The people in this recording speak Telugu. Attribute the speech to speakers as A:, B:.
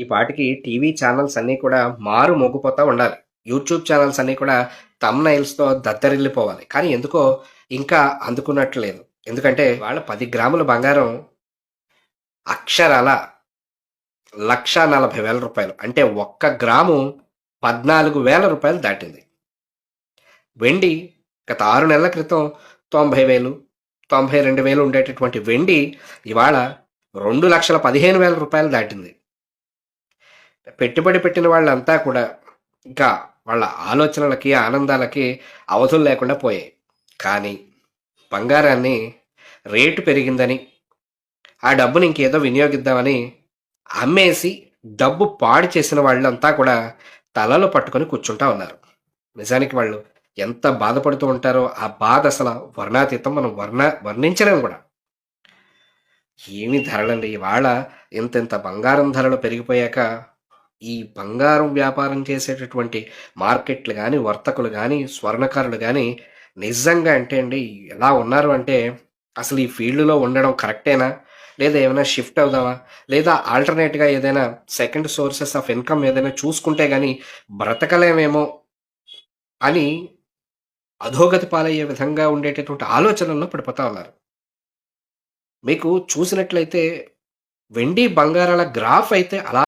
A: ఈ పాటికి టీవీ ఛానల్స్ అన్నీ కూడా మారు మోగిపోతూ ఉండాలి. యూట్యూబ్ ఛానల్స్ అన్నీ కూడా తమ్నైల్స్తో దద్దరిల్లిపోవాలి కానీ ఎందుకో ఇంకా అందుకున్నట్లేదు. ఎందుకంటే వాళ్ళ పది గ్రాముల బంగారం అక్షరాల లక్ష నలభై వేల రూపాయలు. అంటే ఒక్క గ్రాము పద్నాలుగు వేల రూపాయలు దాటింది. వెండి గత ఆరు నెలల క్రితం తొంభై వేలు తొంభై రెండు వేలు ఉండేటటువంటి వెండి ఇవాళ రెండు లక్షల పదిహేను వేల రూపాయలు దాటింది. పెట్టుబడి పెట్టిన వాళ్ళంతా కూడా ఇంకా వాళ్ళ ఆలోచనలకి ఆనందాలకి అవధులు లేకుండా పోయాయి. కానీ బంగారాన్ని రేటు పెరిగిందని ఆ డబ్బుని ఇంకేదో వినియోగిద్దామని అమ్మేసి డబ్బు పాడు చేసిన వాళ్ళంతా కూడా తలలో పట్టుకొని కూర్చుంటా ఉన్నారు. నిజానికి వాళ్ళు ఎంత బాధపడుతూ ఉంటారో ఆ బాధ అసలు వర్ణాతీతం మనం వర్ణ వర్ణించలేము కూడా. ఏమి ధరలండి? ఇవాళ ఇంత బంగారం ధరలు పెరిగిపోయాక ఈ బంగారం వ్యాపారం చేసేటటువంటి మార్కెట్లు కానీ వర్తకులు కానీ స్వర్ణకారులు కానీ నిజంగా అంటే అండి ఎలా ఉన్నారు అంటే అసలు ఈ ఫీల్డ్లో ఉండడం కరెక్టేనా? లేదా ఏమైనా షిఫ్ట్ అవుదామా? లేదా ఆల్టర్నేట్గా ఏదైనా సెకండ్ సోర్సెస్ ఆఫ్ ఇన్కమ్ ఏదైనా చూసుకుంటే కానీ బ్రతకలేమేమో అని అధోగతి పాలయ్యే విధంగా ఉండేటటువంటి ఆలోచనల్లో పడిపోతా ఉన్నారు. మీకు చూసినట్లయితే వెండి బంగారాల గ్రాఫ్ అయితే అలా